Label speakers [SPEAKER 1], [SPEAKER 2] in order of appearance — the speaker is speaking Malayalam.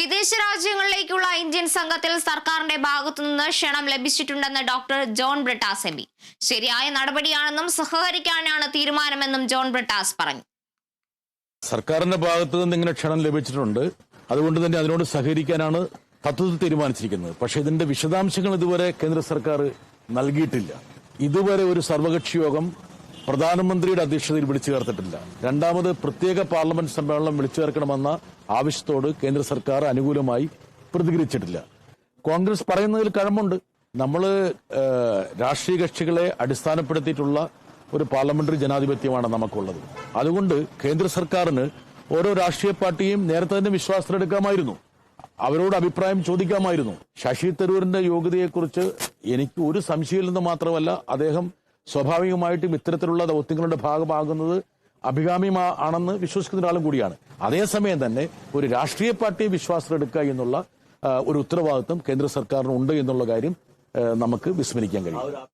[SPEAKER 1] വിദേശ രാജ്യങ്ങളിലേക്കുള്ള ഇന്ത്യൻ സംഘത്തിൽ സർക്കാരിന്റെ ഭാഗത്തുനിന്ന് ക്ഷണം ലഭിച്ചിട്ടുണ്ടെന്ന് ഡോക്ടർ ജോൺ ബ്രിട്ടാസ് എം ശരിയായ നടപടിയാണെന്നും സഹകരിക്കാനാണ് തീരുമാനമെന്നും ജോൺ ബ്രിട്ടാസ് പറഞ്ഞു.
[SPEAKER 2] സർക്കാരിന്റെ ഭാഗത്തു നിന്ന് ഇങ്ങനെ ക്ഷണം ലഭിച്ചിട്ടുണ്ട്. അതുകൊണ്ട് തന്നെ അതിനോട് സഹകരിക്കാനാണ് തത്വത്തിൽ തീരുമാനിച്ചിരിക്കുന്നത്. പക്ഷേ ഇതിന്റെ വിശദാംശങ്ങൾ ഇതുവരെ കേന്ദ്ര സർക്കാർ നൽകിയിട്ടില്ല. ഇതുവരെ ഒരു സർവകക്ഷി യോഗം പ്രധാനമന്ത്രിയുടെ അധ്യക്ഷതയിൽ വിളിച്ചു ചേർത്തിട്ടില്ല. രണ്ടാമത് പ്രത്യേക പാർലമെന്റ് സമ്മേളനം വിളിച്ചു ചേർക്കണമെന്ന ആവശ്യത്തോട് കേന്ദ്ര സർക്കാർ അനുകൂലമായി പ്രതികരിച്ചിട്ടില്ല. കോൺഗ്രസ് പറയുന്നതിൽ കഴമ്പുണ്ട്. നമ്മൾ രാഷ്ട്രീയ കക്ഷികളെ അടിസ്ഥാനപ്പെടുത്തിയിട്ടുള്ള ഒരു പാർലമെന്ററി ജനാധിപത്യമാണ് നമുക്കുള്ളത്. അതുകൊണ്ട് കേന്ദ്ര സർക്കാരിന് ഓരോ രാഷ്ട്രീയ പാർട്ടിയും നേരത്തെ തന്നെ വിശ്വാസത്തിലെടുക്കാമായിരുന്നു. അവരോട് അഭിപ്രായം ചോദിക്കാമായിരുന്നു. ശശി തരൂരിന്റെ യോഗ്യതയെക്കുറിച്ച് എനിക്ക് ഒരു സംശയമില്ലെന്ന് മാത്രമല്ല അദ്ദേഹം സ്വാഭാവികമായിട്ടും ഇത്തരത്തിലുള്ള ദൗത്യങ്ങളുടെ ഭാഗമാകുന്നത് അഭികാമ്യമാ ആണെന്ന് വിശ്വസിക്കുന്ന ഒരാളും കൂടിയാണ്. അതേസമയം തന്നെ ഒരു രാഷ്ട്രീയ പാർട്ടിയെ വിശ്വാസത്തിലെടുക്കുക എന്നുള്ള ഒരു ഉത്തരവാദിത്വം കേന്ദ്ര സർക്കാരിനുണ്ട് എന്നുള്ള കാര്യം നമുക്ക് വിസ്മരിക്കാൻ കഴിയും.